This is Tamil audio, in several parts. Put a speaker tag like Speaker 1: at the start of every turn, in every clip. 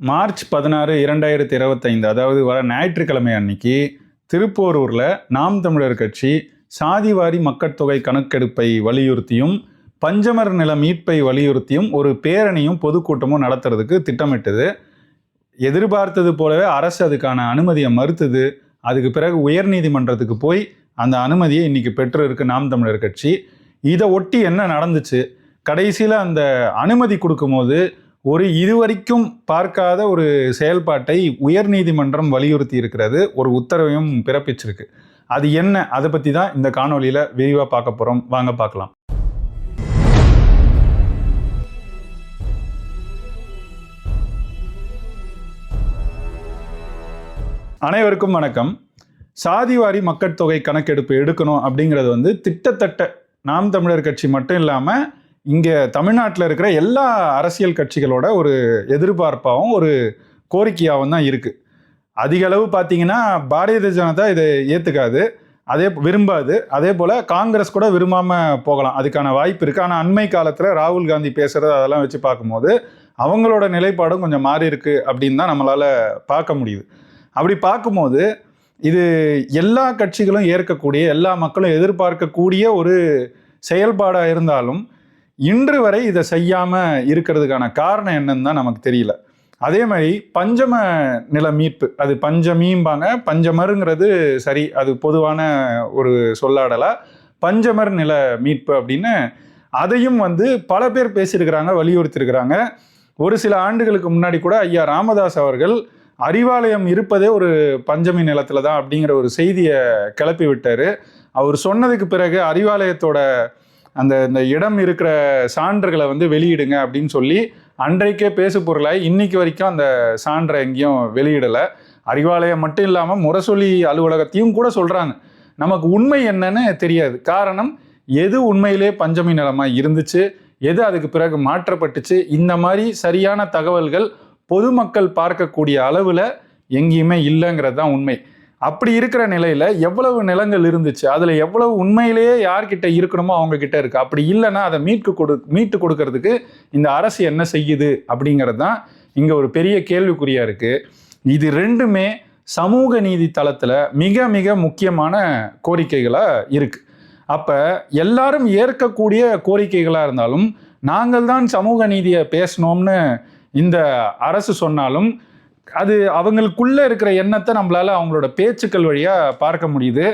Speaker 1: மார்ச் பதினாறு இரண்டாயிரத்தி இருபத்தைந்து அதாவது வர ஞாயிற்றுக்கிழமை அன்னைக்கு திருப்போரூரில் நாம் தமிழர் கட்சி சாதிவாரி மக்கட்தொகை கணக்கெடுப்பை வலியுறுத்தியும் பஞ்சமர் நில மீட்பை வலியுறுத்தியும் ஒரு பேரணியும் பொதுக்கூட்டமும் நடத்துறதுக்கு திட்டமிட்டது. எதிர்பார்த்தது போலவே அரசு அதுக்கான அனுமதியை மறுத்தது. அதுக்கு பிறகு உயர்நீதிமன்றத்துக்கு போய் அந்த அனுமதியை இன்னைக்கு பெற்று இருக்கு நாம் தமிழர் கட்சி. இதை ஒட்டி என்ன நடந்துச்சு? கடைசியில் அந்த அனுமதி கொடுக்கும்போது ஒரு இதுவரைக்கும் பார்க்காத ஒரு செயல்பாட்டை உயர் நீதிமன்றம் வலியுறுத்தி இருக்கிறது. ஒரு உத்தரவையும் பிறப்பிச்சிருக்கு. அது என்ன? அதை பற்றி தான் இந்த காணொளியில் விரிவாக பார்க்க போகிறோம் வாங்க பார்க்கலாம். அனைவருக்கும் வணக்கம். சாதிவாரி மக்கட்தொகை கணக்கெடுப்பு எடுக்கணும் அப்படிங்கிறது வந்து திட்டத்தட்ட நாம் தமிழர் கட்சி மட்டும் இல்லாமல் இங்கே தமிழ்நாட்டில் இருக்கிற எல்லா அரசியல் கட்சிகளோட ஒரு எதிர்பார்ப்பாகவும் ஒரு கோரிக்கையாகவும் தான் இருக்குது அதிக அளவு பார்த்தீங்கன்னா பாரதிய ஜனதா இதை ஏற்றுக்காது அதே விரும்பாது. அதே போல் காங்கிரஸ் கூட விரும்பாமல் போகலாம் அதுக்கான வாய்ப்பு இருக்குது ஆனால் அண்மை காலத்தில் ராகுல் காந்தி பேசுகிறது அதெல்லாம் வச்சு பார்க்கும்போது அவங்களோட நிலைப்பாடும் கொஞ்சம் மாறி இருக்கு அப்படின்னு தான் நம்மளால் பார்க்க முடியுது. அப்படி பார்க்கும்போது இது எல்லா கட்சிகளும் ஏற்கக்கூடிய எல்லா மக்களும் எதிர்பார்க்கக்கூடிய ஒரு செயல்பாடாக இருந்தாலும் இன்று வரை இதை செய்யாமல் இருக்கிறதுக்கான காரணம் என்னன்னு தான் நமக்கு தெரியல. அதே மாதிரி பஞ்சம நில மீட்பு அது பஞ்சமீம்பாங்க பஞ்சமருங்கிறது சரி அது பொதுவான ஒரு சொல்லாடலா பஞ்சமர் நில மீட்பு அப்படின்னு அதையும் வந்து பல பேர் பேசியிருக்கிறாங்க வலியுறுத்தியிருக்கிறாங்க. ஒரு சில ஆண்டுகளுக்கு முன்னாடி கூட ஐயா ராமதாஸ் அவர்கள் அறிவாலயம் இருப்பதே ஒரு பஞ்சமி நிலத்தில் தான் அப்படிங்கிற ஒரு செய்தியை கிளப்பி விட்டார் அவர் சொன்னதுக்கு பிறகு அறிவாலயத்தோட அந்த இந்த இடம் இருக்கிற சான்றுகளை வந்து வெளியிடுங்க அப்படின்னு சொல்லி அன்றைக்கே பேசு பொருளாய் இன்னைக்கு வரைக்கும் அந்த சான்றை எங்கேயும் வெளியிடலை. அறிவாலயம் மட்டும் இல்லாமல் முரசொலி அலுவலகத்தையும் கூட சொல்கிறாங்க நமக்கு உண்மை என்னன்னு தெரியாது. காரணம் எது உண்மையிலே பஞ்சமி நிலமாக இருந்துச்சு எது அதுக்கு பிறகு மாற்றப்பட்டுச்சு இந்த மாதிரி சரியான தகவல்கள் பொதுமக்கள் பார்க்கக்கூடிய அளவில் எங்கேயுமே இல்லைங்கிறது தான் உண்மை. அப்படி இருக்கிற நிலையில் எவ்வளவு நிலங்கள் இருந்துச்சு? அதில் எவ்வளவு உண்மையிலேயே யார்கிட்ட இருக்கணுமோ அவங்க கிட்ட இருக்கு. அப்படி இல்லைன்னா அதை மீட்கு கொடு மீட்டு கொடுக்கறதுக்கு இந்த அரசு என்ன செய்யுது அப்படிங்கிறது தான் இங்கே ஒரு பெரிய கேள்விக்குறியா இருக்கு. இது ரெண்டுமே சமூக நீதி தளத்தில் மிக மிக முக்கியமான கோரிக்கைகளாக இருக்கு. அப்போ எல்லாரும் ஏற்கக்கூடிய கோரிக்கைகளாக இருந்தாலும் நாங்கள் தான் சமூக நீதியை பேசணும்னு இந்த அரசு சொன்னாலும் அது அவங்களுக்குள்ள இருக்கிற எண்ணத்தை நம்மளால அவங்களோட பேச்சுக்கள் வழியா பார்க்க முடியுது.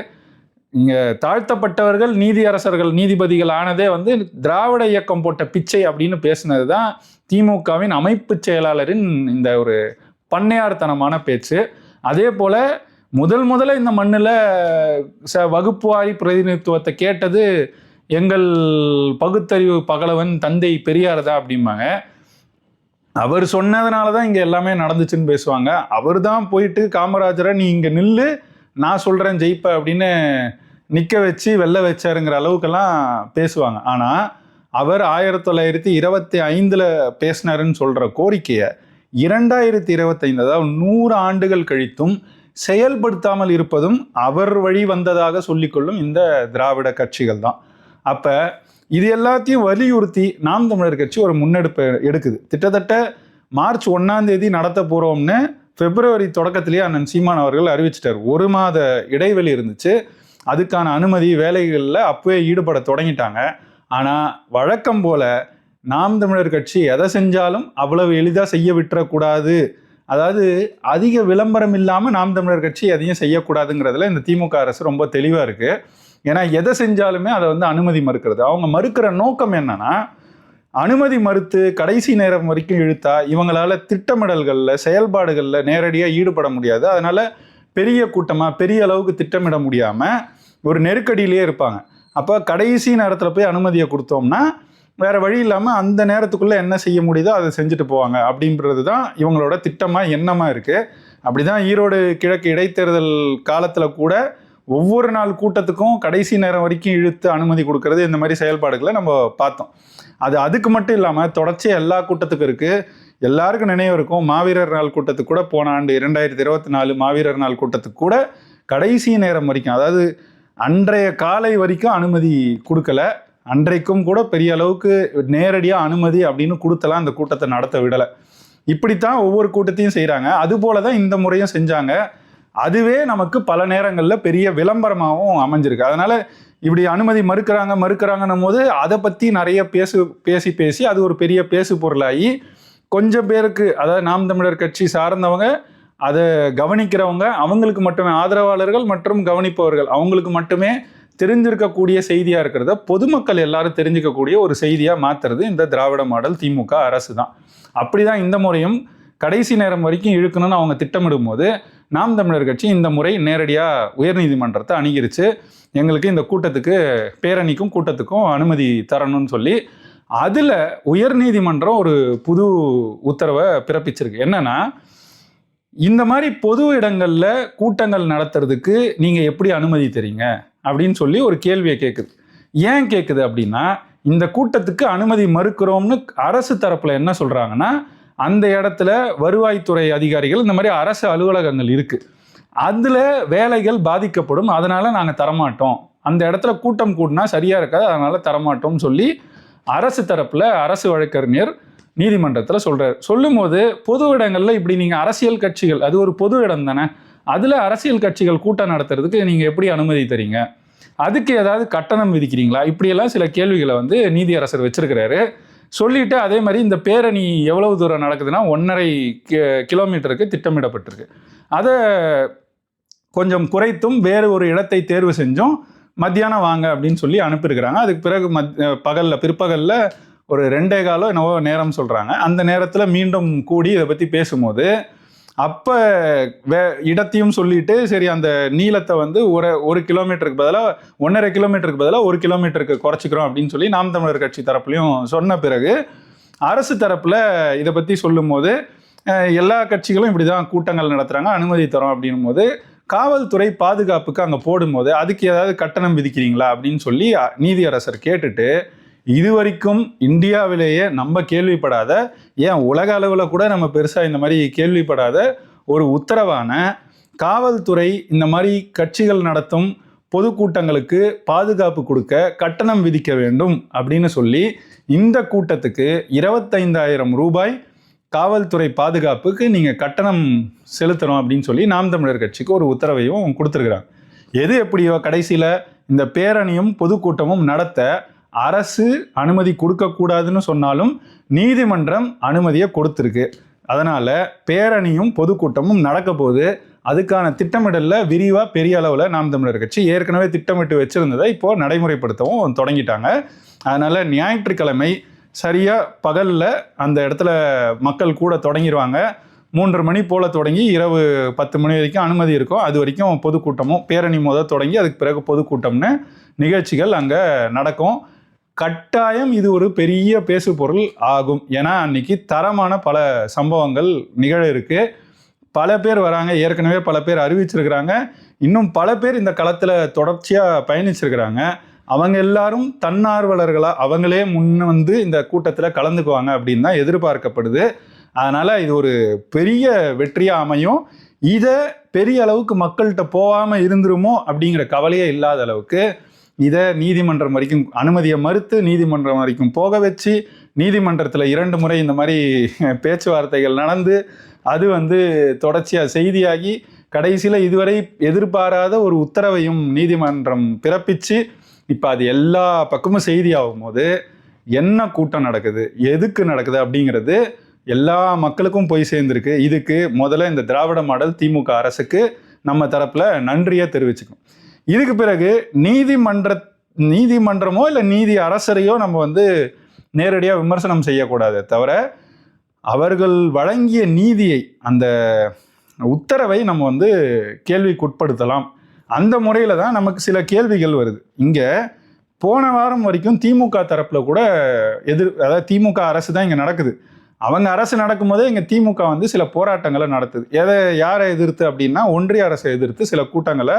Speaker 1: இங்க தாழ்த்தப்பட்டவர்கள் நீதியரசர்கள் நீதிபதிகள் ஆனதே வந்து திராவிட இயக்கம் போட்ட பிச்சை அப்படின்னு பேசுனது தான் திமுகவின் அமைப்பு செயலாளரின் இந்த ஒரு பண்ணையார்த்தனமான பேச்சு. அதே போல முதல் முதல்ல இந்த மண்ணில் ச வகுப்புவாரி பிரதிநிதித்துவத்தை கேட்டது எங்கள் பகுத்தறிவு பகலவன் தந்தை பெரியார் தான் அப்படிம்பாங்க. அவர் சொன்னதுனால தான் இங்கே எல்லாமே நடந்துச்சுன்னு பேசுவாங்க. அவர் தான் போயிட்டு காமராஜரை நீ இங்கே நில்லு நான் சொல்கிறேன் ஜெயிப்ப அப்படின்னு நிற்க வச்சு வெல்ல வச்சாருங்கிற அளவுக்கெல்லாம் பேசுவாங்க. ஆனால் அவர் ஆயிரத்தி தொள்ளாயிரத்தி இருபத்தி ஐந்தில் பேசினாருன்னு சொல்கிற கோரிக்கையை இரண்டாயிரத்தி இருபத்தைந்து அதாவது நூறு ஆண்டுகள் கழித்தும் செயல்படுத்தாமல் இருப்பதும் அவர் வழி வந்ததாக சொல்லிக்கொள்ளும் இந்த திராவிட கட்சிகள் தான் அப்போ இது எல்லாத்தையும் வலியுறுத்தி நாம் தமிழர் கட்சி ஒரு முன்னெடுப்பு எடுக்குது. கிட்டத்தட்ட மார்ச் ஒன்றாம் தேதி நடத்த போகிறோம்னு பிப்ரவரி தொடக்கத்திலேயே அண்ணன் சீமான் அவர்கள் அறிவிச்சிட்டார். ஒரு மாத இடைவெளி இருந்துச்சு. அதுக்கான அனுமதி வேலைகளில் அப்பவே ஈடுபட தொடங்கிட்டாங்க. ஆனால் வழக்கம் போல நாம் தமிழர் கட்சி எதை செஞ்சாலும் அவ்வளவு எளிதாக செய்ய விட்டுறக்கூடாது. அதாவது அதிக விளம்பரம் இல்லாமல் நாம் தமிழர் கட்சி எதையும் செய்யக்கூடாதுங்கிறதுல இந்த திமுக அரசு ரொம்ப தெளிவாக இருக்குது ஏன்னா எதை செஞ்சாலுமே அதை வந்து அனுமதி மறுக்கிறது. அவங்க மறுக்கிற நோக்கம் என்னன்னா அனுமதி மறுத்து கடைசி நேரம் வரைக்கும் இழுத்தா இவங்களால திட்டமிடல்களில் செயல்பாடுகளில் நேரடியாக ஈடுபட முடியாது. அதனால பெரிய கூட்டமாக பெரிய அளவுக்கு திட்டமிட முடியாமல் ஒரு நெருக்கடியிலேயே இருப்பாங்க. அப்போ கடைசி நேரத்தில் போய் அனுமதியை கொடுத்தோம்னா வேறு வழி இல்லாமல் அந்த நேரத்துக்குள்ளே என்ன செய்ய முடியுதோ அதை செஞ்சுட்டு போவாங்க. அப்படின்றது தான் இவங்களோட திட்டமாக எண்ணமாக இருக்குது அப்படி தான் ஈரோடு கிழக்கு இடைத்தேர்தல் காலத்தில் கூட ஒவ்வொரு நாள் கூட்டத்துக்கும் கடைசி நேரம் வரைக்கும் இழுத்து அனுமதி கொடுக்கறது இந்த மாதிரி செயல்பாடுகளை நம்ம பார்த்தோம். அது அதுக்கு மட்டும் இல்லாமல் தொடர்ச்சி எல்லா கூட்டத்துக்கும் இருக்குது எல்லாருக்கும் நினைவு இருக்கும். மாவீரர் நாள் கூட்டத்துக்கு கூட போன ஆண்டு இரண்டாயிரத்தி இருபத்தி நாலு மாவீரர் நாள் கூட்டத்துக்கு கூட கடைசி நேரம் வரைக்கும் அதாவது அன்றைய காலை வரைக்கும் அனுமதி கொடுக்கல. அன்றைக்கும் கூட பெரிய அளவுக்கு நேரடியாக அனுமதி அப்படின்னு கொடுத்தலாம் அந்த கூட்டத்தை நடத்த விடலை. இப்படித்தான் ஒவ்வொரு கூட்டத்தையும் செய்கிறாங்க அதுபோல தான் இந்த முறையும் செஞ்சாங்க. அதுவே நமக்கு பல நேரங்களில் பெரிய விளம்பரமாகவும் அமைஞ்சிருக்கு. அதனால் இப்படி அனுமதி மறுக்கிறாங்க மறுக்கிறாங்கன்னும் போது அதை பற்றி நிறைய பேசு பேசி பேசி அது ஒரு பெரிய பேசு பொருளாகி கொஞ்சம் பேருக்கு அதாவது நாம் தமிழர் கட்சி சார்ந்தவங்க அதை கவனிக்கிறவங்க அவங்களுக்கு மட்டுமே ஆதரவாளர்கள் மற்றும் கவனிப்பவர்கள் அவங்களுக்கு மட்டுமே தெரிஞ்சிருக்கக்கூடிய செய்தியாக இருக்கிறத பொதுமக்கள் எல்லாரும் தெரிஞ்சிக்கக்கூடிய ஒரு செய்தியாக மாற்றுறது இந்த திராவிட மாடல் திமுக அரசு தான் அப்படி தான் இந்த முறையும் கடைசி நேரம் வரைக்கும் இழுக்கணும்னு அவங்க திட்டமிடும் போது நாம் தமிழர் கட்சி இந்த முறை நேரடியாக உயர்நீதிமன்றத்தை அணுகிருச்சு. எங்களுக்கு இந்த கூட்டத்துக்கு பேரணிக்கும் கூட்டத்துக்கும் அனுமதி தரணும்னு சொல்லி அதில் உயர்நீதிமன்றம் ஒரு புது உத்தரவை பிறப்பிச்சிருக்கு. என்னென்னா இந்த மாதிரி பொது இடங்களில் கூட்டங்கள் நடத்துறதுக்கு நீங்கள் எப்படி அனுமதி தரீங்க? அப்படின்னு சொல்லி ஒரு கேள்வியை கேட்குது ஏன் கேட்குது அப்படின்னா இந்த கூட்டத்துக்கு அனுமதி மறுக்கிறோம்னு அரசு தரப்பில் என்ன சொல்கிறாங்கன்னா அந்த இடத்துல வருவாய்த்துறை அதிகாரிகள் இந்த மாதிரி அரசு அலுவலகங்கள் இருக்குது அதில் வேலைகள் பாதிக்கப்படும். அதனால் நாங்கள் தரமாட்டோம். அந்த இடத்துல கூட்டம் கூட்டினா சரியாக இருக்காது. அதனால் தரமாட்டோம்னு சொல்லி அரசு தரப்பில் அரசு வழக்கறிஞர் நீதிமன்றத்தில் சொல்கிறார் சொல்லும்போது பொது இடங்களில் இப்படி நீங்கள் அரசியல் கட்சிகள் அது ஒரு பொது இடம் தானே. அதில் அரசியல் கட்சிகள் கூட்டம் நடத்துறதுக்கு நீங்கள் எப்படி அனுமதி தரீங்க? அதுக்கு ஏதாவது கட்டணம் விதிக்கிறீங்களா? இப்படியெல்லாம் சில கேள்விகளை வந்து நீதியரசர் வச்சிருக்கிறாரு. சொல்லிட்டு அதே மாதிரி இந்த பேரணி எவ்வளவு தூரம் நடக்குதுன்னா ஒன்றரை கி- கிலோமீட்டருக்கு திட்டமிடப்பட்டிருக்கு. அதை கொஞ்சம் குறைத்தும் வேறு ஒரு இடத்தை தேர்வு செஞ்சும். மத்தியானம் வாங்க அப்படின்னு சொல்லி அனுப்பியிருக்கிறாங்க. அதுக்கு பிறகு மத் பகலில் பிற்பகலில் ஒரு ரெண்டே காலம் என்னவோ நேரம் சொல்கிறாங்க அந்த நேரத்தில் மீண்டும் கூடி இதை பற்றி பேசும்போது அப்போ வே இடத்தையும் சொல்லிட்டு சரி அந்த நீளத்தை வந்து ஒரு ஒரு கிலோமீட்டருக்கு பதிலாக ஒன்றரை கிலோமீட்டருக்கு பதிலாக ஒரு கிலோமீட்டருக்கு குறைச்சிக்கிறோம் அப்படின்னு சொல்லி நாம் தமிழர் கட்சி தரப்புலையும் சொன்ன பிறகு அரசு தரப்பில் இதை பற்றி சொல்லும்போது எல்லா கட்சிகளும் இப்படி தான் கூட்டங்கள் நடத்துகிறாங்க அனுமதி தரோம் அப்படின்னும் போது காவல்துறை பாதுகாப்புக்கு அங்கே போடும்போது அதுக்கு ஏதாவது கட்டணம் விதிக்கிறீங்களா அப்படின்னு சொல்லி நீதியரசர் கேட்டுட்டு இதுவரைக்கும் இந்தியாவிலேயே நம்ம கேள்விப்படாத ஏன் உலக அளவில் கூட நம்ம பெருசாக இந்த மாதிரி கேள்விப்படாத ஒரு உத்தரவான காவல்துறை இந்த மாதிரி கட்சிகள் நடத்தும் பொதுக்கூட்டங்களுக்கு பாதுகாப்பு கொடுக்க கட்டணம் விதிக்க வேண்டும் அப்படின்னு சொல்லி இந்த கூட்டத்துக்கு இருபத்தைந்தாயிரம் ரூபாய் காவல்துறை பாதுகாப்புக்கு நீங்கள் கட்டணம் செலுத்தணும் அப்படின்னு சொல்லி நாம் தமிழர் கட்சிக்கு ஒரு உத்தரவையும் கொடுத்துருக்குறாங்க. எது எப்படியோ கடைசியில் இந்த பேரணியும் பொதுக்கூட்டமும் நடத்த அரசு அனுமதி கொடுக்கக்கூடாதுன்னு சொன்னாலும் நீதிமன்றம் அனுமதியை கொடுத்துருக்கு. அதனால் பேரணியும் பொதுக்கூட்டமும் நடக்க போகுது அதுக்கான திட்டமிடலில் விரிவாக பெரிய அளவில் நாம் தமிழர் கட்சி ஏற்கனவே திட்டமிட்டு வச்சுருந்ததை இப்போது நடைமுறைப்படுத்தவும் தொடங்கிட்டாங்க. அதனால் ஞாயிற்றுக்கிழமை சரியாக பகலில் அந்த இடத்துல மக்கள் கூட தொடங்கிடுவாங்க மூன்று மணி போல் தொடங்கி இரவு பத்து மணி வரைக்கும் அனுமதி இருக்கும். அது வரைக்கும் பொதுக்கூட்டமும் பேரணி மொதல் தொடங்கி அதுக்கு பிறகு பொதுக்கூட்டம்னு நிகழ்ச்சிகள் அங்கே நடக்கும். கட்டாயம் இது ஒரு பெரிய பேசு பொருள் ஆகும். ஏன்னா அன்னைக்கு தரமான பல சம்பவங்கள் நிகழ இருக்கு. பல பேர் வராங்க. ஏற்கனவே பல பேர் அறிவிச்சிருக்கிறாங்க. இன்னும் பல பேர் இந்த களத்தில் தொடர்ச்சியாக பயணிச்சிருக்கிறாங்க. அவங்க எல்லாரும் தன்னார்வலர்களாக அவங்களே முன்ன வந்து இந்த கூட்டத்தில் கலந்துக்குவாங்க அப்படின்னு தான் எதிர்பார்க்கப்படுது. அதனால் இது ஒரு பெரிய வெற்றியாக அமையும். இதை பெரிய அளவுக்கு மக்கள்கிட்ட போகாமல் இருந்துருமோ அப்படிங்கிற கவலையே இல்லாத அளவுக்கு இதை நீதிமன்றம் வரைக்கும் அனுமதியை மறுத்து நீதிமன்றம் வரைக்கும் போக வச்சு நீதிமன்றத்தில் இரண்டு முறை இந்த மாதிரி பேச்சுவார்த்தைகள் நடந்து அது வந்து தொடர்ச்சியாக செய்தியாகி கடைசியில் இதுவரை எதிர்பாராத ஒரு உத்தரவையும் நீதிமன்றம் பிறப்பிச்சு இப்போ அது எல்லா பக்கமும் செய்தியாகும் போது என்ன கூட்டம் நடக்குது? எதுக்கு நடக்குது அப்படிங்கிறது எல்லா மக்களுக்கும் போய் சேர்ந்துருக்கு. இதுக்கு முதல்ல இந்த திராவிட மாடல் திமுக அரசுக்கு நம்ம தரப்பில் நன்றியை தெரிவிச்சுக்கணும். இதுக்கு பிறகு நீதிமன்ற நீதிமன்றமோ இல்லை நீதி அரசரையோ நம்ம வந்து நேரடியாக விமர்சனம் செய்யக்கூடாதே தவிர அவர்கள் வழங்கிய நீதியை அந்த உத்தரவை நம்ம வந்து கேள்விக்குட்படுத்தலாம். அந்த முறையில் தான் நமக்கு சில கேள்விகள் வருது. இங்கே போன வாரம் வரைக்கும் திமுக தரப்பில் கூட எதிர் அதாவது திமுக அரசு தான் இங்கே நடக்குது. அவங்க அரசு நடக்கும்போதே இங்கே திமுக வந்து சில போராட்டங்களை நடத்துது. எதை யாரை எதிர்த்து அப்படின்னா ஒன்றிய அரசை எதிர்த்து சில கூட்டங்களை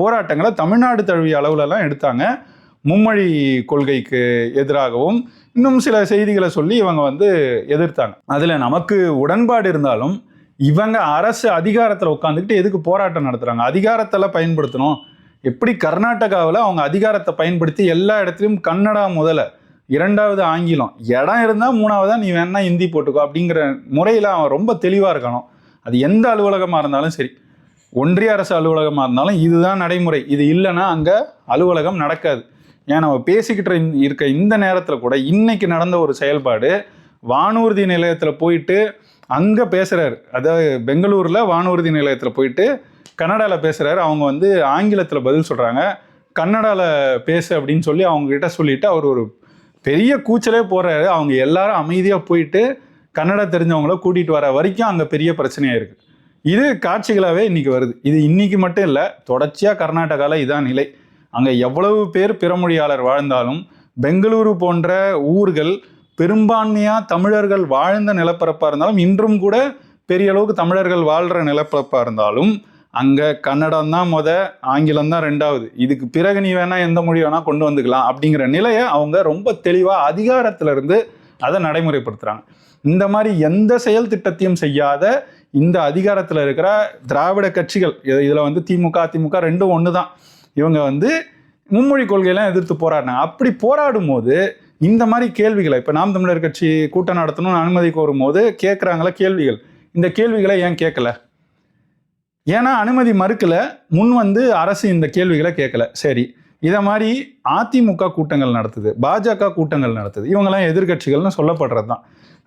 Speaker 1: போராட்டங்களை தமிழ்நாடு தழுவிய அளவுலலாம் எடுத்தாங்க. மும்மொழி கொள்கைக்கு எதிராகவும் இன்னும் சில செய்திகளை சொல்லி இவங்க வந்து எதிர்த்தாங்க. அதில் நமக்கு உடன்பாடு இருந்தாலும் இவங்க அரசு அதிகாரத்தில் உட்காந்துக்கிட்டு எதுக்கு போராட்டம் நடத்துகிறாங்க அதிகாரத்தில் பயன்படுத்தணும். எப்படி கர்நாடகாவில் அவங்க அதிகாரத்தை பயன்படுத்தி எல்லா இடத்துலையும் கன்னடா முதல்ல இரண்டாவது ஆங்கிலம் இடம் இருந்தால் மூணாவதாக நீ வேணா ஹிந்தி போட்டுக்கோ அப்படிங்கிற முறையில் அவன் ரொம்ப தெளிவாக இருக்கணும். அது எந்த அலுவலகமாக இருந்தாலும் சரி. ஒன்றிய அரசு அலுவலகமாக இருந்தாலும் இதுதான் நடைமுறை. இது இல்லைன்னா அங்கே அலுவலகம் நடக்காது. ஏன் நம்ம பேசிக்கிட்டு இருக்க இந்த நேரத்தில் கூட இன்னைக்கு நடந்த ஒரு செயல்பாடு வானூர்தி நிலையத்தில் போயிட்டு அங்கே பேசுகிறாரு அதாவது பெங்களூரில் வானூர்தி நிலையத்தில் போயிட்டு கன்னடாவில் பேசுகிறாரு அவங்க வந்து ஆங்கிலத்தில் பதில் சொல்கிறாங்க கன்னடாவில் பேசு அப்படின்னு சொல்லி அவங்க சொல்லிவிட்டு அவர் ஒரு பெரிய கூச்சலே போடுறாரு அவங்க எல்லாரும் அமைதியாக போயிட்டு கன்னடா தெரிஞ்சவங்கள கூட்டிகிட்டு வர வரைக்கும் அங்கே பெரிய பிரச்சனையாக இருக்குது இது காட்சிகளாகவே இன்னைக்கு வருது. இது இன்னைக்கு மட்டும் இல்லை தொடர்ச்சியாக கர்நாடகாவில் இதான் நிலை. அங்கே எவ்வளவு பேர் பிறமொழியாளர் வாழ்ந்தாலும் பெங்களூரு போன்ற ஊர்கள் பெரும்பான்மையாக தமிழர்கள் வாழ்ந்த நிலப்பரப்பாக இருந்தாலும் இன்றும் கூட பெரிய அளவுக்கு தமிழர்கள் வாழ்கிற நிலப்பரப்பாக இருந்தாலும் அங்கே கன்னடம் தான் முத ஆங்கிலம் தான் ரெண்டாவது. இதுக்கு பிறகு நீ வேணால் எந்த மொழி வேணால் கொண்டு வந்துக்கலாம் அப்படிங்கிற நிலையை அவங்க ரொம்ப தெளிவாக அதிகாரத்திலிருந்து அதை நடைமுறைப்படுத்துகிறாங்க இந்த மாதிரி எந்த செயல் திட்டத்தையும் செய்யாத இந்த அதிகாரத்தில் இருக்கிற திராவிட கட்சிகள் இது- வந்து திமுக திமுக ரெண்டும் ஒன்று தான் இவங்க வந்து மும்மொழி கொள்கையெல்லாம் எதிர்த்து போராடினாங்க அப்படி போராடும் போது இந்த மாதிரி கேள்விகளை இப்போ நாம் தமிழர் கட்சி கூட்டம் நடத்தணும்னு அனுமதி கோரும் போது கேட்குறாங்களா கேள்விகள்? இந்த கேள்விகளை ஏன் கேட்கல ஏன்னா அனுமதி மறுக்கல முன் வந்து அரசு இந்த கேள்விகளை கேட்கல சரி இதை மாதிரி அதிமுக கூட்டங்கள் நடத்துது பாஜக கூட்டங்கள் நடத்துது. இவங்கெல்லாம் எதிர்கட்சிகள்னு சொல்லப்படுறது தான்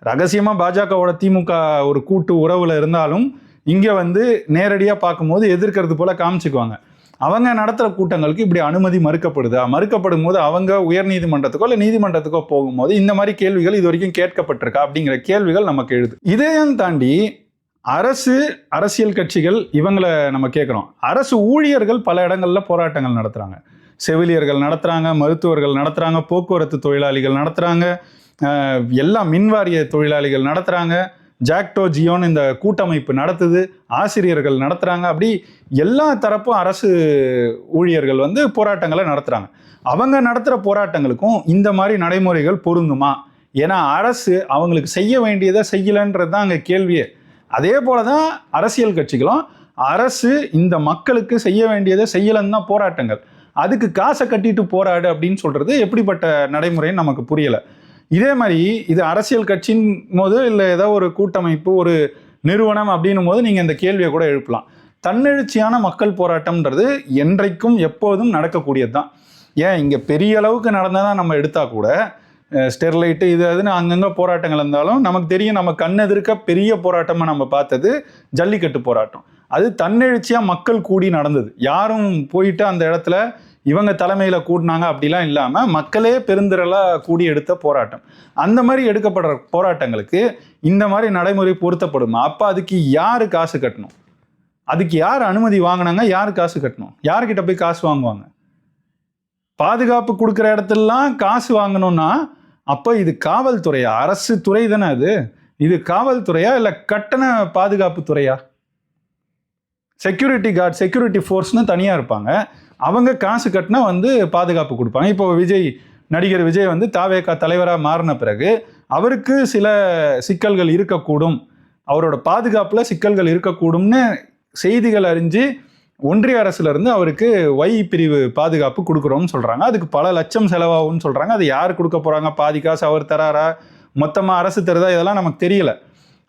Speaker 1: ரகசியமாக பாஜகவோட திமுக ஒரு கூட்டு உறவில் இருந்தாலும் இங்கே வந்து நேரடியாக பார்க்கும்போது எதிர்க்கிறது போல் காமிச்சுக்குவாங்க. அவங்க நடத்துகிற கூட்டங்களுக்கு இப்படி அனுமதி மறுக்கப்படுதா? மறுக்கப்படும் போது அவங்க உயர் நீதிமன்றத்துக்கோ இல்லை நீதிமன்றத்துக்கோ போகும்போது இந்த மாதிரி கேள்விகள் இது வரைக்கும் கேட்கப்பட்டிருக்கா? அப்படிங்கிற கேள்விகள் நமக்கு எழுது. இதையும் தாண்டி அரசு அரசியல் கட்சிகள் இவங்களை நம்ம கேட்குறோம். அரசு ஊழியர்கள் பல இடங்களில் போராட்டங்கள் நடத்துகிறாங்க செவிலியர்கள் நடத்துகிறாங்க மருத்துவர்கள் நடத்துகிறாங்க போக்குவரத்து தொழிலாளிகள் நடத்துகிறாங்க எல்லா மின்வாரிய தொழிலாளிகள் நடத்துகிறாங்க ஜாக்டோ ஜியோன்னு இந்த கூட்டமைப்பு நடத்துது ஆசிரியர்கள் நடத்துகிறாங்க அப்படி எல்லா தரப்பும் அரசு ஊழியர்கள் வந்து போராட்டங்களை நடத்துகிறாங்க அவங்க நடத்துகிற போராட்டங்களுக்கும் இந்த மாதிரி நடைமுறைகள் பொருந்துமா? ஏன்னா அரசு அவங்களுக்கு செய்ய வேண்டியதை செய்யலைன்றது தான் அங்கே கேள்வியே. அதே போல தான் அரசியல் கட்சிகளும் அரசு இந்த மக்களுக்கு செய்ய வேண்டியதை செய்யலைன்னு தான் போராட்டங்கள். அதுக்கு காசை கட்டிட்டு போராடு அப்படின்னு சொல்றது எப்படிப்பட்ட நடைமுறைன்னு நமக்கு புரியலை. இதே மாதிரி இது அரசியல் கட்சின் போது இல்லை ஏதோ ஒரு கூட்டமைப்பு ஒரு நிறுவனம் அப்படின்னும் போது நீங்கள் இந்த கேள்வியை கூட எழுப்பலாம். தன்னெழுச்சியான மக்கள் போராட்டம்ன்றது என்றைக்கும் எப்போதும் நடக்கக்கூடியது தான் ஏன்? இங்கே பெரிய அளவுக்கு தான் நம்ம எடுத்தால் கூட ஸ்டெர்லைட்டு இது அதுன்னு அங்கங்கே போராட்டங்கள் இருந்தாலும் நமக்கு தெரியும் நம்ம கண்ணெதிர்க்க பெரிய போராட்டமாக நம்ம பார்த்தது ஜல்லிக்கட்டு போராட்டம். அது தன்னெழுச்சியாக மக்கள் கூடி நடந்தது. யாரும் போயிட்டு அந்த இடத்துல இவங்க தலைமையில் கூடினாங்க அப்படிலாம் இல்லாமல் மக்களே பெருந்திரலாக கூடி எடுத்த போராட்டம். அந்த மாதிரி எடுக்கப்படுற போராட்டங்களுக்கு இந்த மாதிரி நடைமுறை பொருத்தப்படுமா? அப்போ அதுக்கு யார் காசு கட்டணும்? அதுக்கு யார் அனுமதி வாங்கினாங்க? யார் காசு கட்டணும்? யார்கிட்ட போய் காசு வாங்குவாங்க? பாதுகாப்பு கொடுக்குற இடத்துலலாம் காசு வாங்கணும்னா அப்போ இது காவல்துறையா? அரசு துறை தானே அது. இது காவல்துறையா இல்லை கட்டண பாதுகாப்பு துறையா? செக்யூரிட்டி கார்டு செக்யூரிட்டி ஃபோர்ஸ்னு தனியாக இருப்பாங்க. அவங்க காசு கட்டினா வந்து பாதுகாப்பு கொடுப்பாங்க. இப்போ விஜய் நடிகர் விஜய் வந்து தாவேகா தலைவராக மாறின பிறகு அவருக்கு சில சிக்கல்கள் இருக்கக்கூடும். அவரோட பாதுகாப்பில் சிக்கல்கள் இருக்கக்கூடும்னு செய்திகள் அறிஞ்சு ஒன்றிய அரசுலேருந்து அவருக்கு ஒய் பிரிவு பாதுகாப்பு கொடுக்குறோம்னு சொல்கிறாங்க அதுக்கு பல லட்சம் செலவாகும்னு சொல்கிறாங்க அது யார் கொடுக்க போகிறாங்க பாதி காசு அவர் தராரா? மொத்தமாக அரசு தருதா? இதெல்லாம் நமக்கு தெரியல.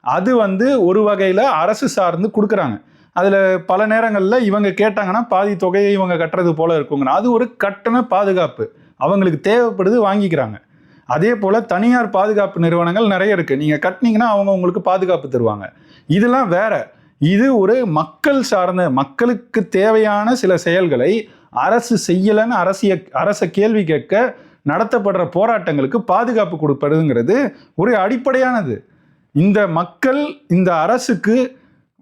Speaker 1: அது வந்து ஒரு வகையில் அரசு சார்ந்து கொடுக்குறாங்க. அதில் பல நேரங்களில் இவங்க கேட்டாங்கன்னா பாதி தொகையை இவங்க கட்டுறது போல் இருக்குங்க. அது ஒரு கட்டண பாதுகாப்பு. அவங்களுக்கு தேவைப்படுது வாங்கிக்கிறாங்க. அதே போல் தனியார் பாதுகாப்பு நிறுவனங்கள் நிறைய இருக்குது நீங்கள் கட்டினீங்கன்னா அவங்க உங்களுக்கு பாதுகாப்பு தருவாங்க. இதெல்லாம் வேற. இது ஒரு மக்கள் சார்ந்த மக்களுக்கு தேவையான சில செயல்களை அரசு செய்யலைன்னு அரசிய அரசை கேள்வி கேட்க நடத்தப்படுற போராட்டங்களுக்கு பாதுகாப்பு கொடுப்பதுங்கிறது ஒரு அடிப்படையானது. இந்த மக்கள் இந்த அரசுக்கு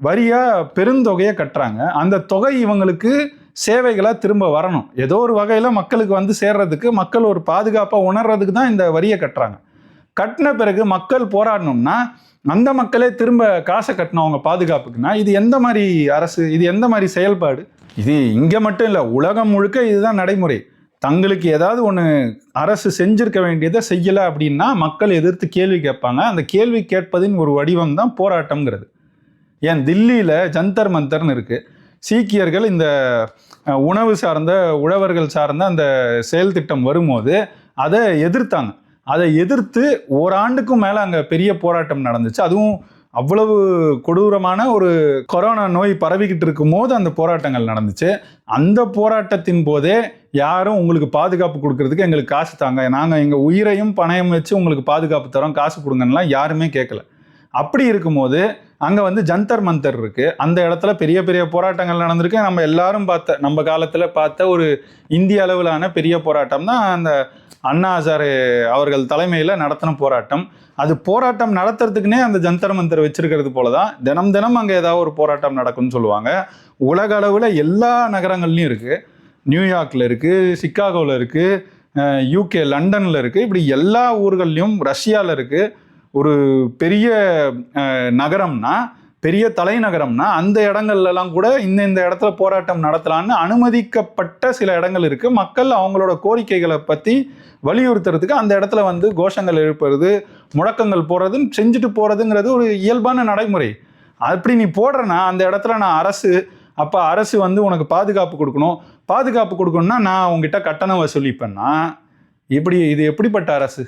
Speaker 1: வரியா பெருந்தொகையை கட்டுறாங்க. அந்த தொகை இவங்களுக்கு சேவைகளாக திரும்ப வரணும். ஏதோ ஒரு வகையில் மக்களுக்கு வந்து சேர்றதுக்கு மக்கள் ஒரு பாதுகாப்பாக உணர்றதுக்கு தான் இந்த வரியை கட்டுறாங்க. கட்டின பிறகு மக்கள் போராடணும்னா அந்த மக்களே திரும்ப காசை கட்டினவங்க பாதுகாப்புக்குன்னா இது எந்த மாதிரி அரசு இது எந்த மாதிரி செயல்பாடு? இது இங்கே மட்டும் இல்லை உலகம் முழுக்க இதுதான் நடைமுறை. தங்களுக்கு ஏதாவது ஒன்று அரசு செஞ்சிருக்க வேண்டியதை செய்யலை அப்படின்னா மக்கள் எதிர்த்து கேள்வி கேட்பாங்க. அந்த கேள்வி கேட்பதின் ஒரு வடிவம் தான் போராட்டம்ங்கிறது. ஏன் தில்லியில் ஜந்தர் மந்தர்னு இருக்குது சீக்கியர்கள் இந்த உணவு சார்ந்த உழவர்கள் சார்ந்த அந்த செயல் திட்டம் வரும்போது அதை எதிர்த்தாங்க. அதை எதிர்த்து ஓராண்டுக்கும் மேலே அங்கே பெரிய போராட்டம் நடந்துச்சு. அதுவும் அவ்வளவு கொடூரமான ஒரு கொரோனா நோய் பரவிக்கிட்டு இருக்கும் போது அந்த போராட்டங்கள் நடந்துச்சு. அந்த போராட்டத்தின் போதே யாரும் உங்களுக்கு பாதுகாப்பு கொடுக்கறதுக்கு எங்களுக்கு காசு தாங்க. நாங்கள் எங்கள் உயிரையும் பணயம் வச்சு உங்களுக்கு பாதுகாப்பு தரோம் காசு கொடுங்கலாம் யாருமே கேட்கல அப்படி இருக்கும்போது அங்கே வந்து ஜந்தர் மந்தர் இருக்கு. அந்த இடத்துல பெரிய பெரிய போராட்டங்கள் நடந்திருக்கு. நம்ம எல்லாரும் பார்த்த நம்ம காலத்தில் பார்த்த ஒரு இந்திய அளவிலான பெரிய போராட்டம் தான் அந்த அண்ணா ஹசாரே அவர்கள் தலைமையில் நடத்தின போராட்டம். அது போராட்டம் நடத்துறதுக்குனே அந்த ஜந்தர் மந்தர் வச்சிருக்கிறது போல தான் தினம் தினம் அங்கே ஏதாவது ஒரு போராட்டம் நடக்கும்னு சொல்லுவாங்க. உலக அளவில் எல்லா நகரங்கள்லையும் இருக்குது நியூயார்க்கில் இருக்குது சிக்காகோவில் இருக்குது யூகே லண்டனில் இருக்குது இப்படி எல்லா ஊர்கள்லையும் ரஷ்யாவில் இருக்குது ஒரு பெரிய நகரம்னா பெரிய தலைநகரம்னா அந்த இடங்கள்லாம் கூட இந்த இந்த இடத்துல போராட்டம் நடத்தலான்னு அனுமதிக்கப்பட்ட சில இடங்கள் இருக்குது மக்கள் அவங்களோட கோரிக்கைகளை பற்றி வலியுறுத்துறதுக்கு அந்த இடத்துல வந்து கோஷங்கள் எழுப்புறது முழக்கங்கள் போடுறதுன்னு செஞ்சுட்டு போகிறதுங்கிறது ஒரு இயல்பான நடைமுறை. அப்படி நீ போடுறனா அந்த இடத்துல நான் அரசு அப்போ அரசு வந்து உனக்கு பாதுகாப்பு கொடுக்கணும். பாதுகாப்பு கொடுக்கணும்னா நான் உங்ககிட்ட கட்டணம் வசூலிப்பேன்னா இப்படி இது எப்படிப்பட்ட அரசு?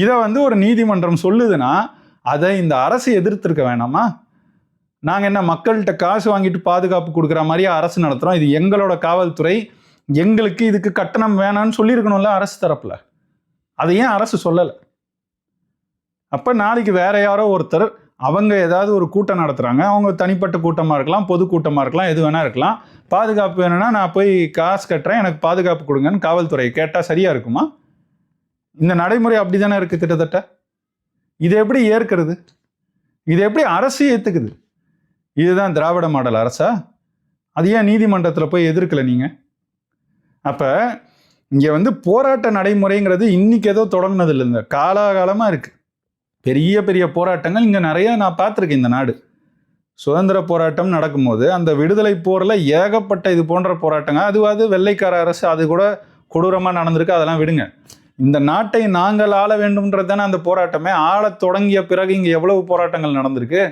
Speaker 1: இதை வந்து ஒரு நீதிமன்றம் சொல்லுதுன்னா அதை இந்த அரசு எதிர்த்திருக்க வேணாமா? நாங்கள் என்ன மக்கள்கிட்ட காசு வாங்கிட்டு பாதுகாப்பு கொடுக்குற மாதிரியே அரசு நடத்துகிறோம் இது எங்களோட காவல்துறை. எங்களுக்கு இதுக்கு கட்டணம் வேணாம்னு சொல்லியிருக்கணும்ல அரசு தரப்பில். அதை ஏன் அரசு சொல்லலை? அப்போ நாளைக்கு வேற யாரோ ஒருத்தர் அவங்க ஏதாவது ஒரு கூட்டம் நடத்துகிறாங்க அவங்க தனிப்பட்ட கூட்டமாக இருக்கலாம் பொது கூட்டமாக இருக்கலாம் எது வேணால் இருக்கலாம். பாதுகாப்பு வேணும்னா நான் போய் காசு கட்டுறேன் எனக்கு பாதுகாப்பு கொடுங்கன்னு காவல்துறை கேட்டால் சரியாக இருக்குமா? இந்த நடைமுறை அப்படி தானே இருக்குது கிட்டத்தட்ட? இதை எப்படி ஏற்கிறது? இதை எப்படி அரசு ஏற்றுக்குது இதுதான் திராவிட மாடல் அரசா? அது ஏன் நீதிமன்றத்தில் போய் எதிர்க்கலை நீங்கள் அப்போ இங்கே வந்து போராட்ட நடைமுறைங்கிறது இன்னைக்கு ஏதோ தொடங்கினது இல்லைங்க காலாகாலமாக இருக்குது பெரிய பெரிய போராட்டங்கள் இங்கே நிறைய நான் பார்த்துருக்கேன் இந்த நாடு. சுதந்திர போராட்டம் நடக்கும்போது அந்த விடுதலை போரில் ஏகப்பட்ட இது போன்ற போராட்டங்கள். அதுவாது வெள்ளைக்கார அரசு அது கூட கொடூரமாக நடந்திருக்கு. அதெல்லாம் விடுங்க. இந்த நாட்டை நாங்கள் ஆள வேண்டும்ன்றது தானே அந்த போராட்டமே? ஆளத் தொடங்கிய பிறகு இங்கே எவ்வளவு போராட்டங்கள் நடந்திருக்கு?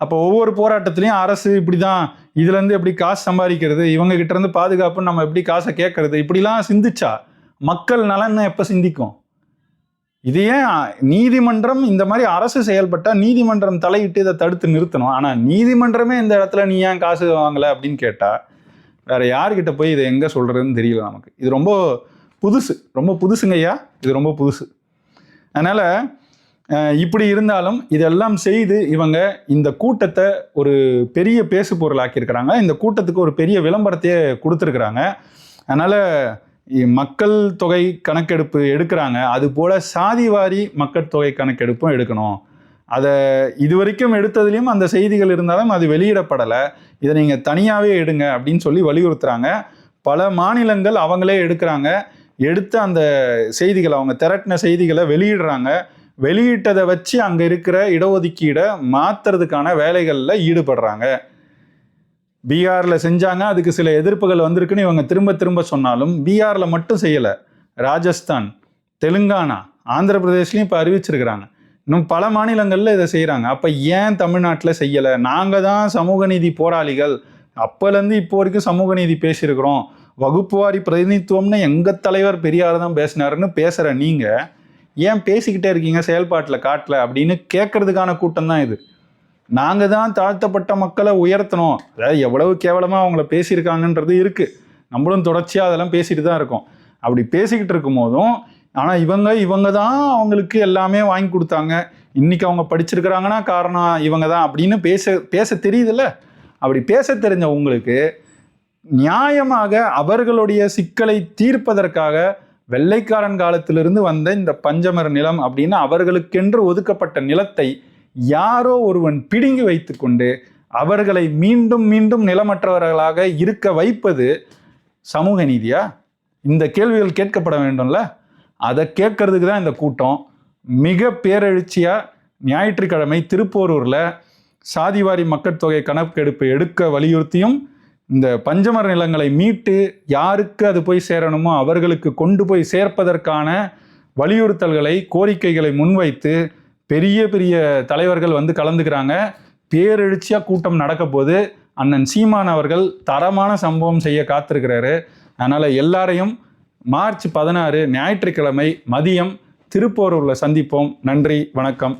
Speaker 1: அப்போ ஒவ்வொரு போராட்டத்திலையும் அரசு இப்படி தான் இதுலேருந்து எப்படி காசு சம்பாதிக்கிறது? இவங்க கிட்டேருந்து பாதுகாப்பு நம்ம எப்படி காசை கேட்கறது? இப்படிலாம் சிந்திச்சா மக்கள் நலன்னு எப்போ சிந்திக்கும்? இது ஏன் நீதிமன்றம் இந்த மாதிரி அரசு செயல்பட்டால் நீதிமன்றம் தலையிட்டு இதை தடுத்து நிறுத்தணும்? ஆனால் நீதிமன்றமே இந்த இடத்துல நீ ஏன் காசு வாங்கலை அப்படின்னு கேட்டால் வேற யார்கிட்ட போய் இதை எங்கே சொல்கிறதுன்னு தெரியல நமக்கு. இது ரொம்ப புதுசு. ரொம்ப புதுசுங்க ஐயா. இது ரொம்ப புதுசு. அதனால் இப்படி இருந்தாலும் இதெல்லாம் செய்து இவங்க இந்த கூட்டத்தை ஒரு பெரிய பேசு பொருள் ஆக்கியிருக்கிறாங்க. இந்த கூட்டத்துக்கு ஒரு பெரிய விளம்பரத்தையே கொடுத்துருக்குறாங்க. அதனால் இ- மக்கள் தொகை கணக்கெடுப்பு எடுக்கிறாங்க. அது போல் சாதிவாரி மக்கள் தொகை கணக்கெடுப்பும் எடுக்கணும். அதை இது வரைக்கும் எடுத்ததுலேயும் அந்த செய்திகள் இருந்தாலும் அது வெளியிடப்படலை. இதை நீங்கள் தனியாகவே எடுங்க அப்படின்னு சொல்லி வலியுறுத்துகிறாங்க பல மாநிலங்கள் அவங்களே எடுக்கிறாங்க. எடுத்து அந்த செய்திகளை அவங்க திரட்டின செய்திகளை வெளியிடுறாங்க. வெளியிட்டதை வச்சு அங்கே இருக்கிற இடஒதுக்கீடை மாற்றுறதுக்கான வேலைகளில் ஈடுபடுறாங்க. பீகாரில் செஞ்சாங்க அதுக்கு சில எதிர்ப்புகள் வந்திருக்குன்னு இவங்க திரும்ப திரும்ப சொன்னாலும் பீகாரில் மட்டும் செய்யலை. ராஜஸ்தான் தெலுங்கானா ஆந்திர பிரதேஷ்லையும் இப்போ அறிவிச்சிருக்கிறாங்க. இன்னும் பல மாநிலங்களில் இதை செய்கிறாங்க அப்போ ஏன் தமிழ்நாட்டில் செய்யலை? நாங்கள் தான் சமூக நீதி போராளிகள். அப்போலேருந்து இப்போ வரைக்கும் சமூக நீதி பேசியிருக்கிறோம். வகுப்புவாரி பிரதிநிதித்துவம்னு எங்கள் தலைவர் பெரியார் தான் பேசினாருன்னு பேசுகிற நீங்கள் ஏன் பேசிக்கிட்டே இருக்கீங்க செயல்பாட்டில் காட்டல அப்படின்னு கேட்கறதுக்கான கூட்டம் தான் இது. நாங்கள் தான் தாழ்த்தப்பட்ட மக்களை உயர்த்தணும். அதாவது எவ்வளவு கேவலமாக அவங்கள பேசியிருக்காங்கன்றது இருக்குது நம்மளும் தொடர்ச்சியாக அதெல்லாம் பேசிட்டு தான் இருக்கோம். அப்படி பேசிக்கிட்டு இருக்கும் போதும் ஆனால் இவங்க இவங்க தான் அவங்களுக்கு எல்லாமே வாங்கி கொடுத்தாங்க. இன்னைக்கு அவங்க படிச்சிருக்கிறாங்கன்னா காரணம் இவங்க தான் அப்படின்னு பேச பேச தெரியுதுல்ல? அப்படி பேச தெரிஞ்ச உங்களுக்கு நியாயமாக அவர்களுடைய சிக்கலை தீர்ப்பதற்காக வெள்ளைக்காரன் காலத்திலிருந்து வந்த இந்த பஞ்சமர நிலம் அப்படின்னு அவர்களுக்கென்று ஒதுக்கப்பட்ட நிலத்தை யாரோ ஒருவன் பிடுங்கி வைத்துக்கொண்டு அவர்களை மீண்டும் மீண்டும் நிலமற்றவர்களாக இருக்க வைப்பது சமூக நீதியா? இந்த கேள்விகள் கேட்கப்பட வேண்டும்ல? அதை கேட்கறதுக்கு தான் இந்த கூட்டம். மிக பேரெழுச்சியா ஞாயிற்றுக்கிழமை திருப்போரூரில் சாதிவாரி மக்கட்தொகை கணக்கெடுப்பு எடுக்க வலியுறுத்தியும் இந்த பஞ்சமர நிலங்களை மீட்டு யாருக்கு அது போய் சேரணுமோ அவர்களுக்கு கொண்டு போய் சேர்ப்பதற்கான வலியுறுத்தல்களை கோரிக்கைகளை முன்வைத்து பெரிய பெரிய தலைவர்கள் வந்து கலந்துக்கிறாங்க. பேரெழுச்சியாக கூட்டம் நடக்க போது அண்ணன் சீமான் அவர்கள் தரமான சம்பவம் செய்ய காத்திருக்கிறாரு. அதனால் எல்லாரையும் மார்ச் பதினாறு ஞாயிற்றுக்கிழமை மதியம் திருப்போரூரில் சந்திப்போம். நன்றி வணக்கம்.